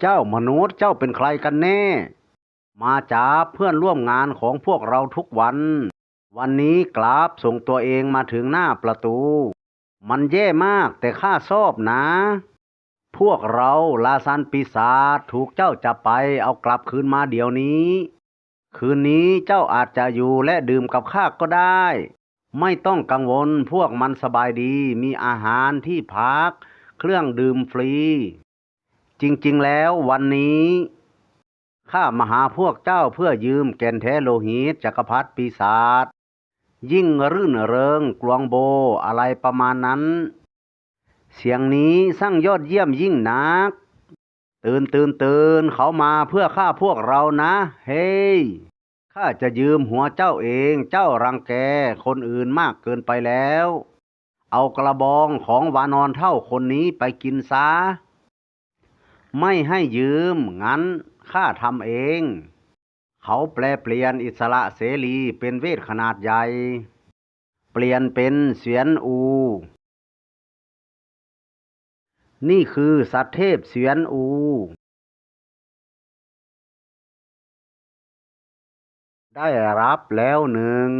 เจ้ามนุษย์เจ้าเป็นใครกันแน่ มาจาเพื่อนร่วมงานของพวกเราทุกวัน วันนี้กราบส่งตัวเองมาถึงหน้าประตู มันแย่มากแต่ข้าชอบนะ พวกเราลาซันปีศาจถูกเจ้าจับไปเอากลับคืนมาเดี๋ยวนี้ คืนนี้เจ้าอาจจะอยู่และดื่มกับข้าก็ได้ ไม่ต้องกังวลพวกมันสบายดีมีอาหารที่พัก เครื่องดื่มฟรี จริงๆแล้ววันนี้ข้ามาหาพวกเจ้าเพื่อยืมแก่นแท้โลหิตจักรพรรดิปีศาจยิ่งรื่นเริงกลวงโบอะไรประมาณนั้น เสียงนี้สร้างยอดเยี่ยมยิ่งนัก ตื่นตื่นตื่นเขามาเพื่อฆ่าพวกเรานะ เฮ้ยข้าจะยืมหัวเจ้าเองเจ้ารังแกคนอื่นมากเกินไปแล้ว เอากระบองของวานอนเท่าคนนี้ไปกินซะ ไม่ให้ยืม งั้นข้าทำเอง เขาแปลเปลี่ยนอิสระเสรีเป็นเวทขนาดใหญ่ เปลี่ยนเป็นเสียนอู นี่คือสัตว์เทพเสียนอูได้รับแล้วหนึ่ง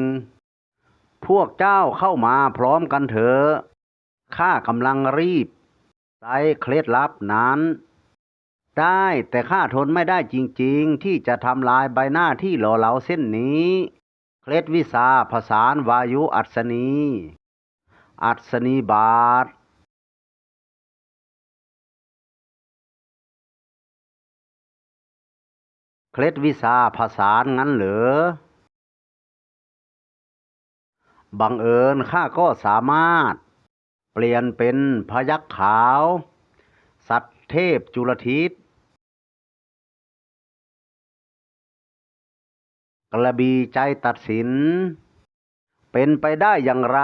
พวกเจ้าเข้ามาพร้อมกันเถอะ ข้ากำลังรีบ ใช้เคล็ดลับนั้น ได้ แต่ข้าทนไม่ได้จริงๆ ที่จะทำลายใบหน้าที่หล่อเหลาเส้นนี้ เคล็ดวิสาผสานวายุอัศนี อัศนีบาทเคล็ดวิสาผสานงั้นเหรอบังเอิญข้าก็สามารถ เปลี่ยนเป็นพยักขาว สัตว์เทพจุลทิศ กระบีใจตัดสิน เป็นไปได้อย่างไร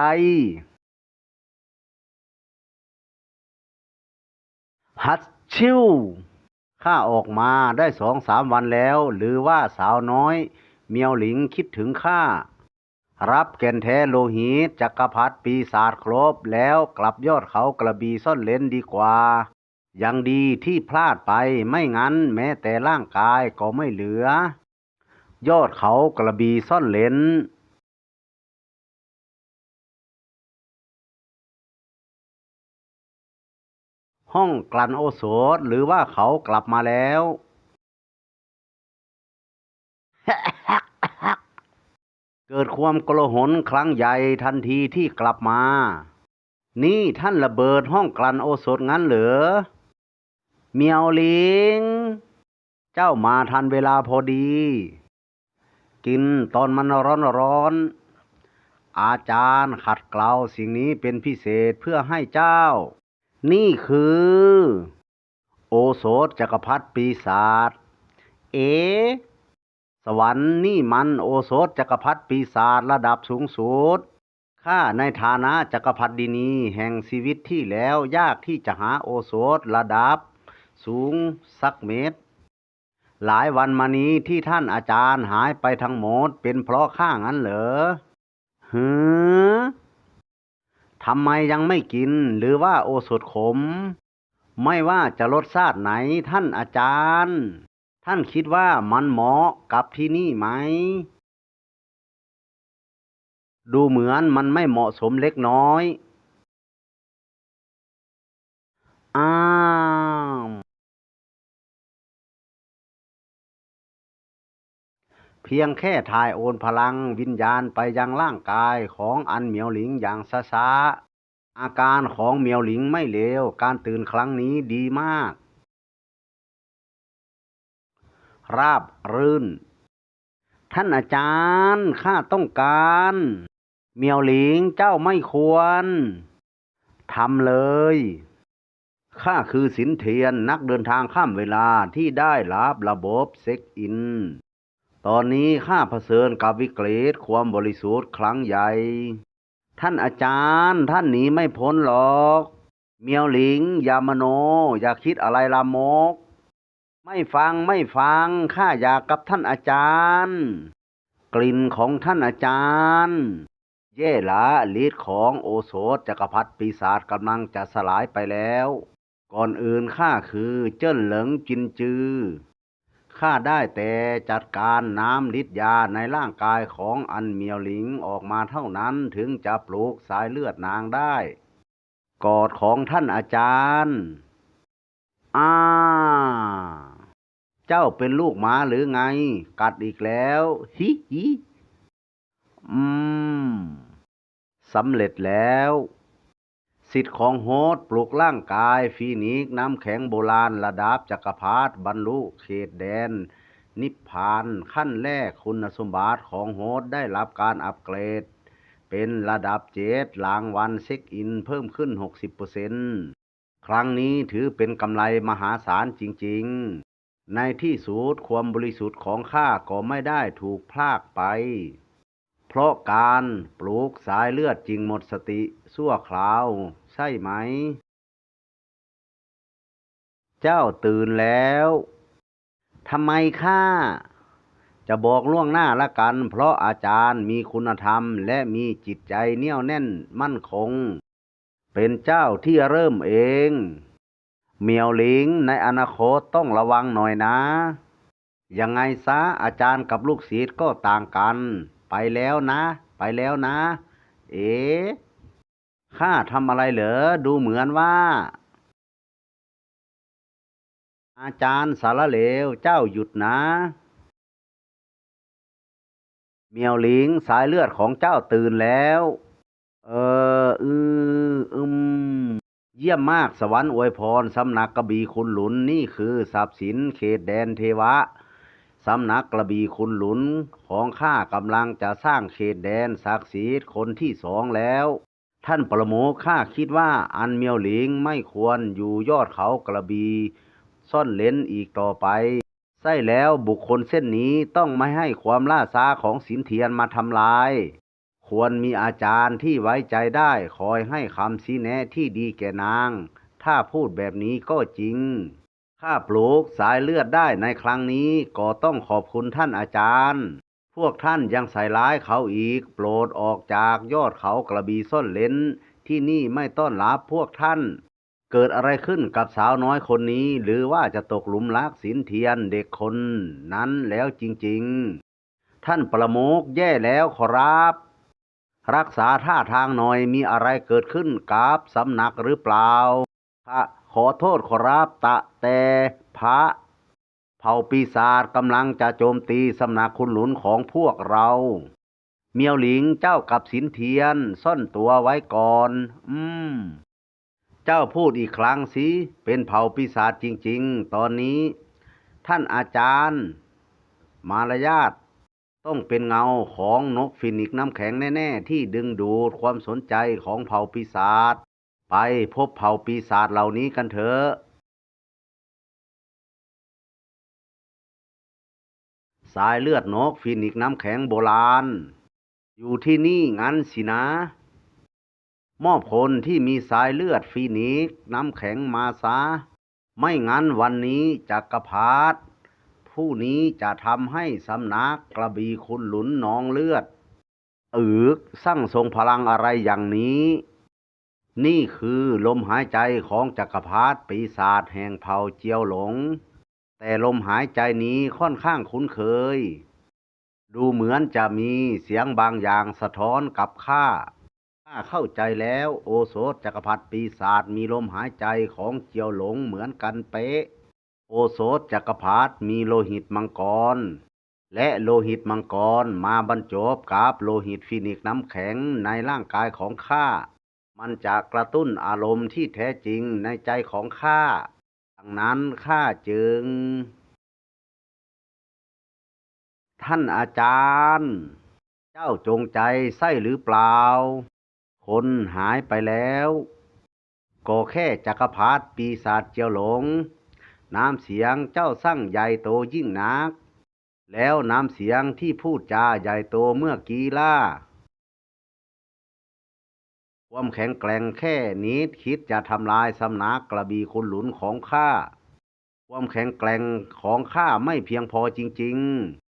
ฮัตชิวข้าออกมาได้สองสามวันแล้ว หรือว่าสาวน้อย เมียวหลิงคิดถึงข้า รับแก่นแท้โลหิตจักรพรรดิปีศาจครบแล้วกลับยอดเขากระบีซ่อนเลนดีกว่ายังดีที่พลาดไปไม่งั้นแม้แต่ร่างกายก็ไม่เหลือ ยอดเขากระบีซ่อนเลนห้องกลั่นโอโสถหรือว่าเขากลับมาแล้ว เกิดความโกลาหนครั้งใหญ่ทันทีที่กลับมา นี่ท่านระเบิดห้องกลั่นโอโสถงั้นเหรอ เมียวหลิง เจ้ามาทันเวลาพอดี กินตอนมันร้อนร้อน อาจารย์ขัดเกลาสิ่งนี้เป็นพิเศษเพื่อให้เจ้า นี่คือ โอโสถจักรพรรดิปีศาจ เอ สวรรค์นี่มันโอโสถจักรพรรดิปีศาจระดับสูงสุดข้าในฐานะจักรพรรดินีแห่งชีวิตที่แล้วยากที่จะหาโอโสถระดับ สูงสักเมตร หลายวันมานี้ที่ท่านอาจารย์หายไปทั้งหมดเป็นเพราะข้างั้นเหรอหือทำไมยังไม่กินหรือว่าโอสถขม ไม่ว่าจะรสชาติไหนท่านอาจารย์ ท่านคิดว่ามันเหมาะกับที่นี่ไหม ดูเหมือนมันไม่เหมาะสมเล็กน้อย อ้า เพียงแค่ถ่ายโอนพลังวิญญาณไปยังร่างกายของอันเหมียวหลิงอย่างช้าๆอาการของเหมียวหลิงไม่เลวการตื่นครั้งนี้ดีมาก ราบรื่น ท่านอาจารย์ข้าต้องการเหมียวหลิงเจ้าไม่ควรทำเลยข้าคือสินเทียนนักเดินทางข้ามเวลาที่ได้รับระบบเซ็กอิน ตอนนี้ข้าเผชิญกับวิกฤตความบริสุทธิ์ครั้งใหญ่ ท่านอาจารย์ท่านหนีไม่พ้นหรอก เมียวหลิง อย่ามโน อย่าคิดอะไรลามก ไม่ฟังไม่ฟังข้าอยากกับท่านอาจารย์ กลิ่นของท่านอาจารย์ เย่ละฤทธิ์ของโอโสถจักรพรรดิปีศาจกำลังจะสลายไปแล้ว ก่อนอื่นข้าคือเจิ้นเหลิงจินจือ ข้าได้แต่จัดการน้ำฤทธิ์ยาในร่างกายของอันเมียวหลิงออกมาเท่านั้นถึงจะปลูกสายเลือดนางได้ กอดของท่านอาจารย์อ้าเจ้าเป็นลูกหมาหรือไง กัดอีกแล้ว ฮิฮิอืมสำเร็จแล้ว สิทธิ์ของโฮสต์ปลุกร่างกายฟีนิกซ์น้ำแข็งโบราณระดับจักรพรรดิบรรลุเขตแดน นิพพานขั้นแรกคุณสมบัติของโฮสต์ได้รับการอัปเกรด เป็นระดับเจ็ดรางวัลเช็คอินเพิ่มขึ้น 60%ครั้งนี้ถือเป็นกำไรมหาศาลจริงๆ ในที่สุดความบริสุทธิ์ของข้าก็ไม่ได้ถูกพลากไป เพราะการปลูกสายเลือดจริงหมดสติชั่วคราว ใช่ไหม เจ้าตื่นแล้วทำไมข้าจะบอกล่วงหน้าละกัน เพราะอาจารย์มีคุณธรรมและมีจิตใจเนี่ยวแน่นมั่นคง เป็นเจ้าที่เริ่มเอง เมียวหลิงในอนาคตต้องระวังหน่อยนะ ยังไงซะอาจารย์กับลูกศิษย์ก็ต่างกัน ไปแล้วนะ ไปแล้วนะ เอ๋ข้าทำอะไรเหรอ ดูเหมือนว่า อาจารย์สารเลวเจ้าหยุดนะเมียวหลิงสายเลือดของเจ้าตื่นแล้ว เอออืออืม เยี่ยมมากสวรรค์อวยพรสำนักกระบี่คุณหลุนนี่คือทรัพย์สินเขตแดนเทวะ สำนักกระบี่คุณหลุนของข้ากำลังจะสร้างเขตแดนศักดิ์สิทธิ์คนที่สองแล้ว ท่านประโมข้าคิดว่าอันเมียวหลิงไม่ควรอยู่ยอดเขากระบี่ซ่อนเล้นอีกต่อไป ใช่แล้วบุคคลเส้นนี้ต้องไม่ให้ความล่าช้าของสินเทียนมาทำลาย ควรมีอาจารย์ที่ไว้ใจได้คอยให้คำชี้แนะที่ดีแก่นาง ถ้าพูดแบบนี้ก็จริง ข้าปลูกสายเลือดได้ในครั้งนี้ก็ต้องขอบคุณท่านอาจารย์ พวกท่านยังใส่ร้ายเขาอีก โปรดออกจากยอดเขากระบีส้นเลนที่นี่ไม่ต้อนรับพวกท่าน เกิดอะไรขึ้นกับสาวน้อยคนนี้ หรือว่าจะตกหลุมรักสินเทียนเด็กคนนั้นแล้วจริงๆ ท่านประโมกแย่แล้วขอรับรักษาท่าทางหน่อยมีอะไรเกิดขึ้นกับสำนักหรือเปล่าพระ ขอโทษขอรับตะแต่พระ เผ่าปีศาจกำลังจะโจมตีสำนักคุณหลุนของพวกเรา เมียวหลิงเจ้ากับสินเทียนซ่อนตัวไว้ก่อน อืม เจ้าพูดอีกครั้งสิ เป็นเผ่าปีศาจจริง ๆ ตอนนี้ ท่านอาจารย์ มารยาทต้องเป็นเงาของนกฟินิกซ์น้ำแข็งแน่ ๆ ที่ดึงดูดความสนใจของเผ่าปีศาจ ไปพบเผ่าปีศาจเหล่านี้กันเถอะสายเลือดนกฟินิกซ์น้ำแข็งโบราณ อยู่ที่นี่งั้นสินะ มอบคนที่มีสายเลือดฟีนิกซ์น้ำแข็งมาซะ ไม่งั้นวันนี้จักรพรรดิผู้นี้จะทำให้สำนักกระบีคุณหลุนนองเลือดอึกสร้างทรงพลังอะไรอย่างนี้ นี่คือลมหายใจของจักรพรรดิปีศาจแห่งเผ่าเจียวหลง แต่ลมหายใจนี้ค่อนข้างคุ้นเคย ดูเหมือนจะมีเสียงบางอย่างสะท้อนกับข้าข้าเข้าใจแล้วโอโสถจักรพรรดิปีศาจมีลมหายใจของเจียวหลงเหมือนกันเป๊ะ โอโสถจักรพรรดิมีโลหิตมังกร และโลหิตมังกรมาบรรจบกับโลหิตฟินิกซ์น้ำแข็งในร่างกายของข้า มันจะกระตุ้นอารมณ์ที่แท้จริงในใจของข้า ดังนั้นข้าจึง ท่านอาจารย์ เจ้าจงใจใส่หรือเปล่า คนหายไปแล้วก็แค่จักรพรรดิปีศาจเจียวหลง น้ำเสียงเจ้าสั่งใหญ่โตยิ่งนัก แล้วน้ำเสียงที่พูดจาใหญ่โตเมื่อกี้ล่ะ ความแข็งแกร่งแค่นี้คิดจะทำลายสำนักกระบี่คุณหลุนของข้า ความแข็งแกร่งของข้าไม่เพียงพอจริง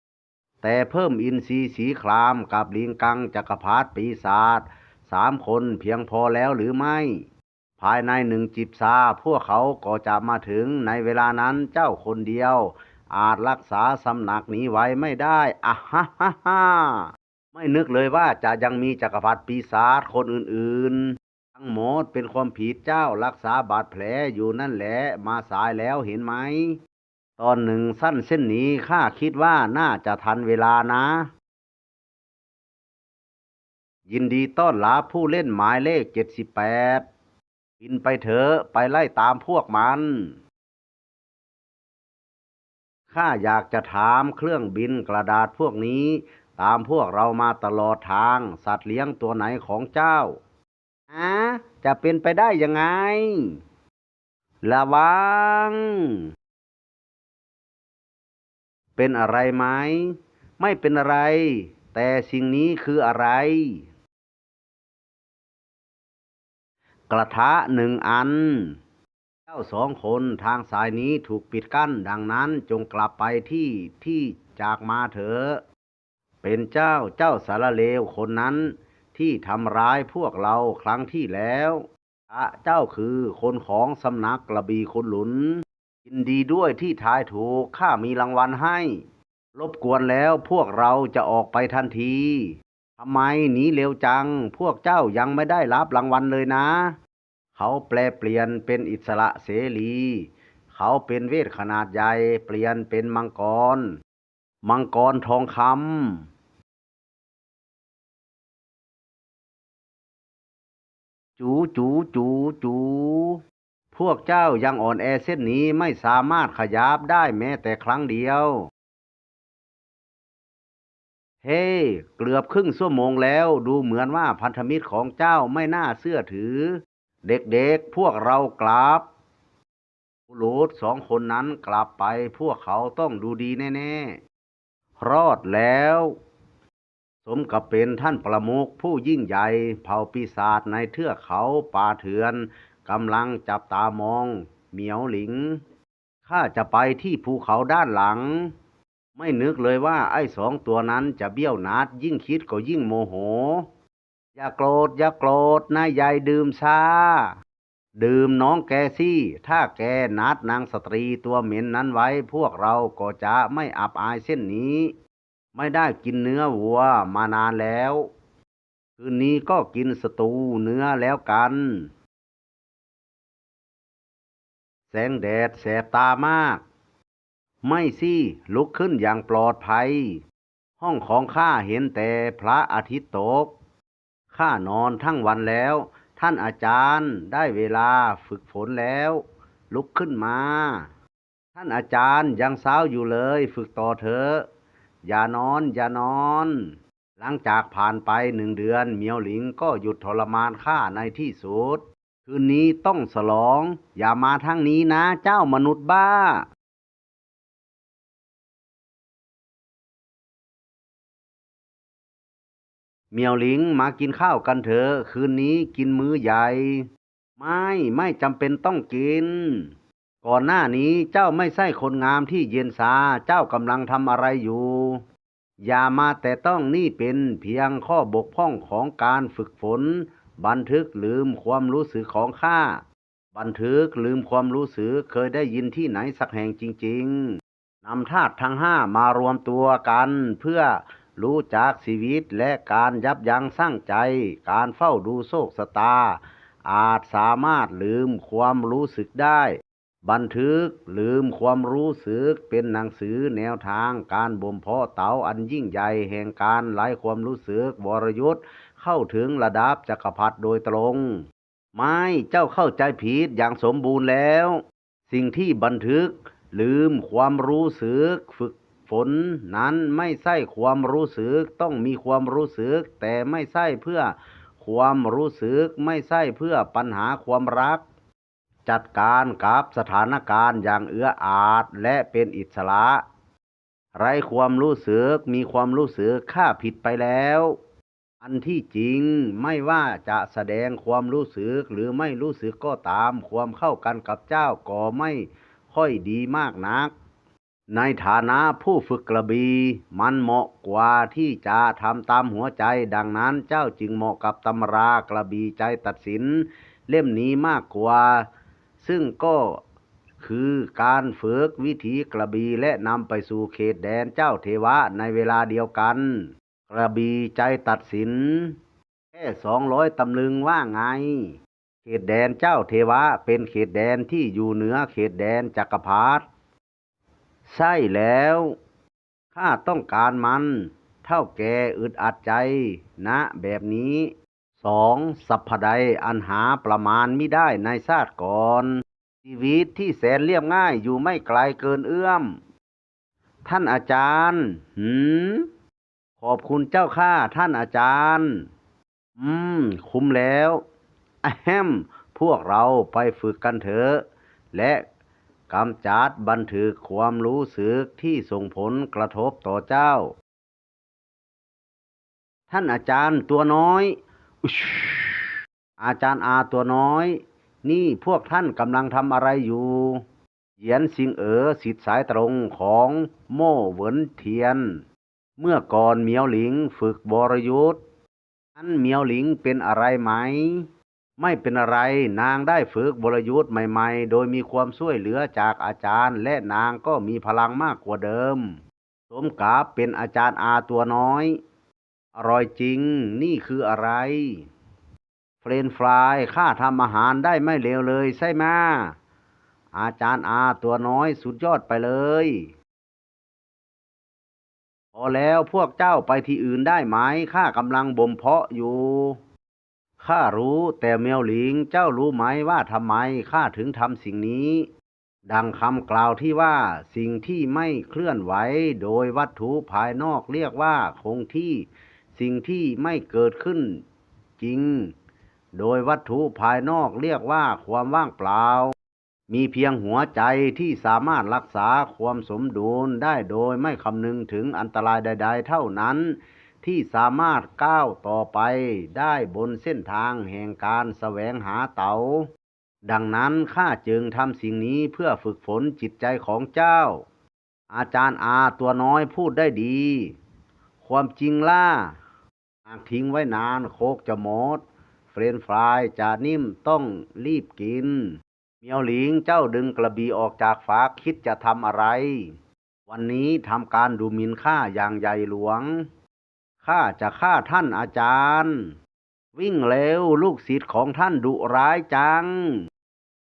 ๆ แต่เพิ่มอินทรีย์สีครามกับลิงกังจักรพรรดิปีศาจสามคนเพียงพอแล้วหรือไม่ ภายในหนึ่งจิบซาพวกเขาก็จะมาถึงในเวลานั้นเจ้าคนเดียว อาจรักษาสำนักนี้ไว้ไม่ได้อะฮ่าฮ่าฮ่า ไม่นึกเลยว่าจะยังมีจักรพรรดิปีศาจคนอื่นๆ ทั้งหมดเป็นความผิดเจ้ารักษาบาดแผลอยู่นั่นแหละมาสายแล้วเห็นไหม ตอนหนึ่งสั้นเส้นนี้ข้าคิดว่าน่าจะทันเวลานะ ยินดีต้อนรับผู้เล่นหมายเลขเจ็ดสิบแปดบินไปเถอะไปไล่ตามพวกมันข้าอยากจะถามเครื่องบินกระดาษพวกนี้ ตามพวกเรามาตลอดทาง สัตว์เลี้ยงตัวไหนของเจ้าอะจะเป็นไปได้ยังไง ระวัง เป็นอะไรไหม ไม่เป็นอะไร แต่สิ่งนี้คืออะไร กระทะหนึ่งอัน เจ้าสองคนทางสายนี้ถูกปิดกั้น ดังนั้นจงกลับไปที่ที่จากมาเถอะ เป็นเจ้าเจ้าสารเลวคนนั้น ที่ทำร้ายพวกเราครั้งที่แล้วอะเจ้าคือคนของสำนักกระบีคนหลุน ยินดีด้วยที่ทายถูกข้ามีรางวัลให้รบกวนแล้วพวกเราจะออกไปทันทีทำไมหนีเร็วจัง พวกเจ้ายังไม่ได้รับรางวัลเลยนะ เขาแปลเปลี่ยนเป็นอิสระเสรี เขาเป็นเวทขนาดใหญ่เปลี่ยนเป็นมังกร มังกรทองคำ จูจูจูจู พวกเจ้ายังอ่อนแอเส้นนี้ไม่สามารถขยับได้แม้แต่ครั้งเดียว เฮ้เกือบครึ่งชั่วโมงแล้วดูเหมือนว่าพันธมิตรของเจ้าไม่น่าเชื่อถือ เด็กๆพวกเรากลับบุรุษสองคนนั้นกลับไปพวกเขาต้องดูดีแน่ ๆ รอดแล้ว สมกับเป็นท่านประมุขผู้ยิ่งใหญ่เผ่าปีศาจในเทือกเขาป่าเถือนกำลังจับตามอง เหมียวหลิงข้าจะไปที่ภูเขาด้านหลัง ไม่นึกเลยว่าไอ้สองตัวนั้นจะเบี้ยวนัดยิ่งคิดก็ยิ่งโมโห อย่าโกรธอย่าโกรธนายใหญ่ดื่มชาดื่มน้องแกซี่ ถ้าแกนัดนางสตรีตัวเหม็นนั้นไว้พวกเราก็จะไม่อับอายเส้นนี้ ไม่ได้กินเนื้อวัวมานานแล้ว คืนนี้ก็กินสตูเนื้อแล้วกัน แสงแดดแสบตามาก ไม่สิลุกขึ้นอย่างปลอดภัย ห้องของข้าเห็นแต่พระอาทิตย์ตก ข้านอนทั้งวันแล้ว ท่านอาจารย์ได้เวลาฝึกฝนแล้ว ลุกขึ้นมา ท่านอาจารย์ยังสาอยู่เลย ฝึกต่อเถอะ อย่านอนอย่านอน หลังจากผ่านไปหนึ่งเดือนเหมียวหลิงก็หยุดทรมานข้าในที่สุด คืนนี้ต้องฉลอง อย่ามาทางนี้นะเจ้ามนุษย์บ้าเหมียวหลิงมากินข้าวกันเถอะ คืนนี้กินมื้อใหญ่ ไม่ไม่จำเป็นต้องกิน ก่อนหน้านี้เจ้าไม่ใช่คนงามที่เย็นสา เจ้ากำลังทำอะไรอยู่ อย่ามาแต่ต้องนี่เป็นเพียงข้อบกพร่องของการฝึกฝน บันทึกลืมความรู้สึกของข้า บันทึกลืมความรู้สึกเคยได้ยินที่ไหนสักแห่งจริง ๆนำธาตุทั้งห้ามารวมตัวกันเพื่อรู้จักชีวิตและการยับยั้งชั่งใจ การเฝ้าดูโชคชะตา อาจสามารถลืมความรู้สึกได้ บันทึกลืมความรู้สึกเป็นหนังสือแนวทางการบ่มเพาะเต๋าอันยิ่งใหญ่แห่งการไล่ความรู้สึกวรยุทธ์เข้าถึงระดับจักรพรรดิโดยตรง ไม่เจ้าเข้าใจผิดอย่างสมบูรณ์แล้ว สิ่งที่บันทึกลืมความรู้สึกฝึกฝนนั้นไม่ใช่ความรู้สึกต้องมีความรู้สึก แต่ไม่ใช่เพื่อความรู้สึกไม่ใช่เพื่อปัญหาความรัก จัดการกับสถานการณ์อย่างเอื้ออาจและเป็นอิสระ ไรความรู้สึกมีความรู้สึกข้าผิดไปแล้ว อันที่จริงไม่ว่าจะแสดงความรู้สึกหรือไม่รู้สึกก็ตามความเข้ากันกับเจ้าก็ไม่ค่อยดีมากนัก ในฐานะผู้ฝึกกระบีมันเหมาะกว่าที่จะทำตามหัวใจดังนั้นเจ้าจึงเหมาะกับตำรากระบีใจตัดสินเล่มนี้มากกว่า ซึ่งก็คือการฝึกวิถีกระบีและนำไปสู่เขตแดนเจ้าเทวะในเวลาเดียวกัน กระบีใจตัดสิน แค่สองร้อยตำลึงว่าไง เขตแดนเจ้าเทวะเป็นเขตแดนที่อยู่เหนือเขตแดนจักรพรรดิใช่แล้วข้าต้องการมัน เท่าแกอึดอัดใจนะแบบนี้ สองสัพพใดอันหาประมาณมิได้ในชาติก่อน ชีวิตที่แสนเรียบง่ายอยู่ไม่ไกลเกินเอื้อม ท่านอาจารย์หืมขอบคุณเจ้าข้าท่านอาจารย์ อืม คุ้มแล้วอแฮมพวกเราไปฝึกกันเถอะ และกำจัดบันทึกความรู้สึกที่ส่งผลกระทบต่อเจ้า ท่านอาจารย์ตัวน้อย อาจารย์อาตัวน้อย นี่พวกท่านกำลังทำอะไรอยู่เหยียนสิงเอ๋อสิทธิสายตรงของโม่เหวินเทียน เมื่อก่อนเมียวหลิงฝึกบรยุทธ์นั้นเมียวหลิงเป็นอะไรไหม ไม่เป็นอะไรนางได้ฝึกบรยุทธ์ใหม่ ๆ โดยมีความช่วยเหลือจากอาจารย์ และนางก็มีพลังมากกว่าเดิม สมกับเป็นอาจารย์อาตัวน้อย อร่อยจริง นี่คืออะไร เฟรนฟรายข้าทำอาหารได้ไม่เลวเลยใช่ไหมอาจารย์อาตัวน้อยสุดยอดไปเลยพอแล้วพวกเจ้าไปที่อื่นได้ไหมข้ากำลังบ่มเพาะอยู่ข้ารู้แต่เมียวหลิงเจ้ารู้ไหมว่าทำไมข้าถึงทำสิ่งนี้ ดังคำกล่าวที่ว่าสิ่งที่ไม่เคลื่อนไหวโดยวัตถุภายนอกเรียกว่าคงที่ สิ่งที่ไม่เกิดขึ้นจริง โดยวัตถุภายนอกเรียกว่าความว่างเปล่า มีเพียงหัวใจที่สามารถรักษาความสมดุลได้โดยไม่คำนึงถึงอันตรายใด ๆ เท่านั้น ที่สามารถก้าวต่อไปได้บนเส้นทางแห่งการแสวงหาเตาดังนั้นข้าจึงทำสิ่งนี้เพื่อฝึกฝนจิตใจของเจ้า อาจารย์อาตัวน้อยพูดได้ดี ความจริงล่ะากทิ้งไว้นานโคกจะหมด เฟรนฟรายจะนิ่มต้องรีบกิน เมียวหลิงเจ้าดึงกระบี่ออกจากฝาคิดจะทำอะไร วันนี้ทำการดูหมิ่นข้าอย่างใหญ่หลวง ข้าจะฆ่าท่านอาจารย์ วิ่งเร็วลูกศิษย์ของท่านดุร้ายจัง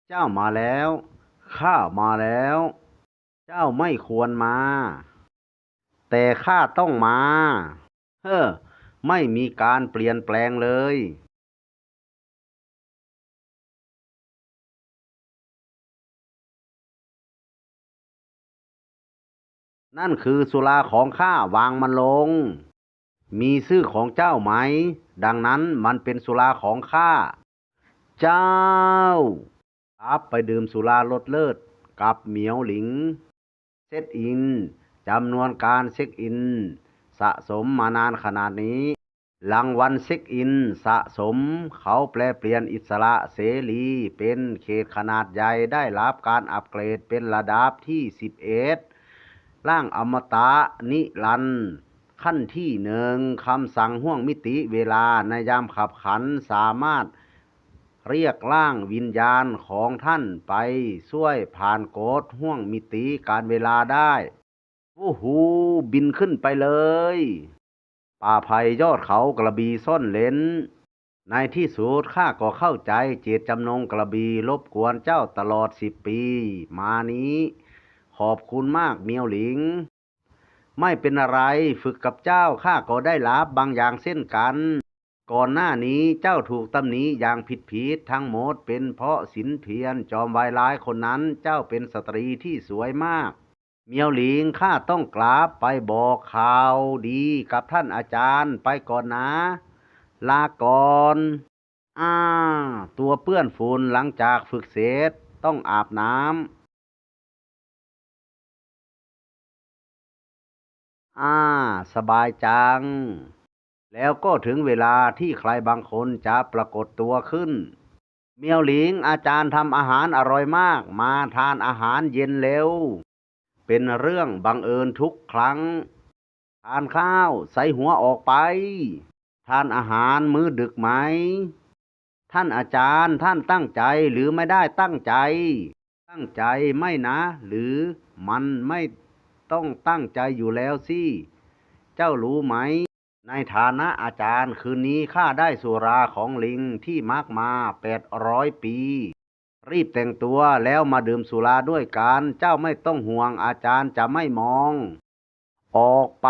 เจ้ามาแล้ว ข้ามาแล้ว เจ้าไม่ควรมา แต่ข้าต้องมา เฮ้อ ไม่มีการเปลี่ยนแปลงเลยนั่นคือสุราของข้าวางมันลง มีชื่อของเจ้าไหม ดังนั้นมันเป็นสุราของข้า เจ้าครับไปดื่มสุราลดเลิศ กับเหมียวหลิงเซตอิน จำนวนการเช็คอิน สะสมมานานขนาดนี้ รางวัลเช็คอินสะสม เขาแปลเปลี่ยนอิสระเสรี เป็นเขตขนาดใหญ่ได้รับการอัปเกรดเป็นระดับที่ 11 ร่างอมตะนิรันต์ขั้นที่หนึ่งคำสั่งห่วงมิติเวลาในยามขับขันสามารถเรียกร่างวิญญาณของท่านไปช่วยผ่านโกดห่วงมิติการเวลาได้ วู้ฮูบินขึ้นไปเลย ป่าไผ่ยอดเขากระบีซ่อนเลนในที่สุดข้าก็เข้าใจเจตจำนงกระบีรบกวนเจ้าตลอดสิบปี มานี้ ขอบคุณมากเมียวหลิง ไม่เป็นอะไรฝึกกับเจ้าข้าก็ได้รับบางอย่างเส้นกัน ก่อนหน้านี้เจ้าถูกตำหนิอย่างผิดผิดทั้งหมดเป็นเพราะสินเพียรจอมวายร้ายคนนั้นเจ้าเป็นสตรีที่สวยมาก เมียวหลิงข้าต้องกราบไปบอกข่าวดีกับท่านอาจารย์ไปก่อนนะ ลาก่อนอ้าตัวเปื้อนฝุ่นหลังจากฝึกเสร็จต้องอาบน้ำอ่าสบายจัง แล้วก็ถึงเวลาที่ใครบางคนจะปรากฏตัวขึ้น เมียวหลิงอาจารย์ทำอาหารอร่อยมาก มาทานอาหารเย็นเร็ว เป็นเรื่องบังเอิญทุกครั้ง ทานข้าวใส่หัวออกไป ทานอาหารมื้อดึกไหม ท่านอาจารย์ท่านตั้งใจหรือไม่ได้ตั้งใจ ตั้งใจไม่นะ หรือมันไม่ต้องตั้งใจอยู่แล้วสิ เจ้ารู้ไหม ในฐานะอาจารย์คืนนี้ข้าได้สุราของลิงที่มักมาแปดร้อยปี รีบแต่งตัวแล้วมาดื่มสุราด้วยกัน เจ้าไม่ต้องห่วงอาจารย์จะไม่มอง ออกไป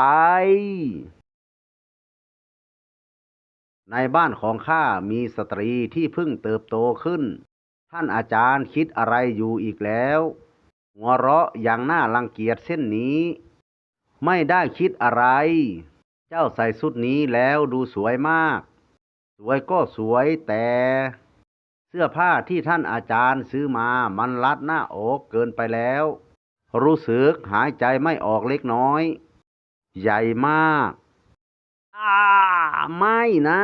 ในบ้านของข้ามีสตรีที่เพิ่งเติบโตขึ้น ท่านอาจารย์คิดอะไรอยู่อีกแล้ว หัวเราะอย่างน่ารังเกียจเส้นนี้ ไม่ได้คิดอะไร เจ้าใส่ชุดนี้แล้วดูสวยมาก สวยก็สวยแต่ เสื้อผ้าที่ท่านอาจารย์ซื้อมามันรัดหน้าอกเกินไปแล้ว รู้สึกหายใจไม่ออกเล็กน้อย ใหญ่มาก อ่า ไม่นะ